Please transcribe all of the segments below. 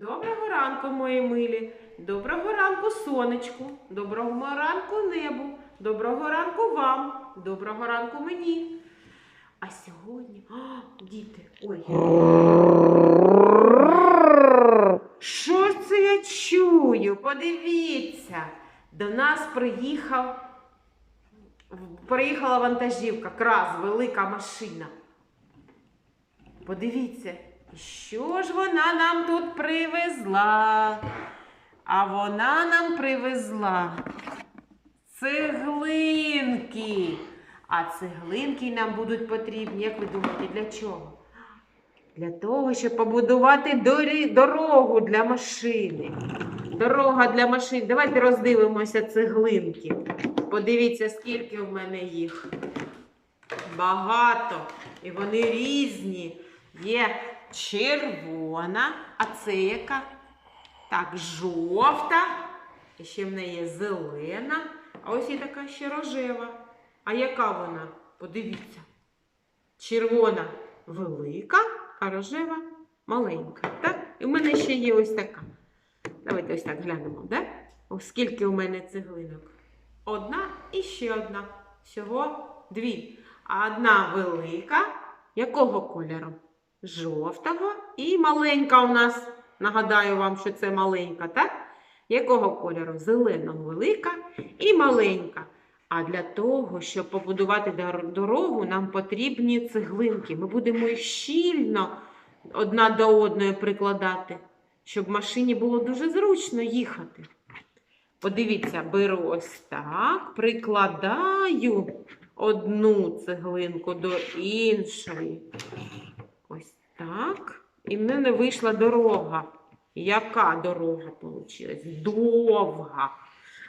Доброго ранку, мої милі. Доброго ранку, сонечку. Доброго ранку, небу. Доброго ранку вам. Доброго ранку мені. А сьогодні, О, діти, ой. Що це я чую? Подивіться, до нас приїхав, приїхала вантажівка, крас, велика машина. Подивіться, що ж вона нам тут привезла? А вона нам привезла цеглинки. А цеглинки нам будуть потрібні, як ви думаєте, для чого? Для того, щоб побудувати дорогу для машини. Дорога для машин. Давайте роздивимося цеглинки. Подивіться, скільки в мене їх. Багато. І вони різні. Є червона, а це яка? Так, жовта. І ще в неї зелена. А ось є така ще рожева. А яка вона? Подивіться. Червона велика, а рожева маленька. Так? І в мене ще є ось така. Давайте ось так глянемо, да? Ось скільки у мене цеглинок. Одна і ще одна. Всього дві. А одна велика. Якого кольору? Жовтого. І маленька у нас. Нагадаю вам, що це маленька, так? Якого кольору? Зеленого велика і маленька. А для того, щоб побудувати дорогу, нам потрібні цеглинки. Ми будемо їх щільно одна до одної прикладати, щоб машині було дуже зручно їхати. Подивіться, беру ось так, прикладаю одну цеглинку до іншої. Так. І в мене вийшла дорога. Яка дорога вийшла? Довга.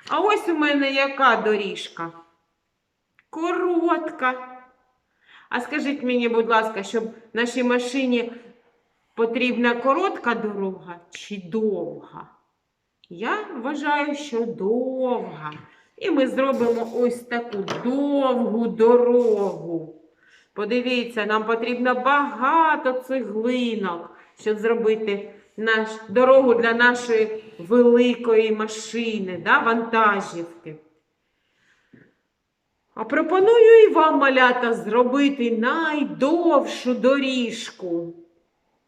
А ось у мене яка доріжка? Коротка. А скажіть мені, будь ласка, щоб нашій машині потрібна коротка дорога чи довга? Я вважаю, що довга. І ми зробимо ось таку довгу дорогу. Подивіться, нам потрібно багато цеглинок, щоб зробити наш, дорогу для нашої великої машини, да, вантажівки. А пропоную і вам, малята, зробити найдовшу доріжку.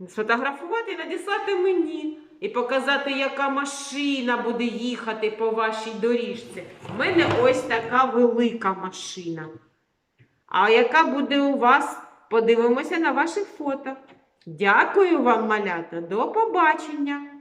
Сфотографувати і надіслати мені. І показати, яка машина буде їхати по вашій доріжці. У мене ось така велика машина. А яка буде у вас? Подивимося на ваших фото. Дякую вам, малята. До побачення!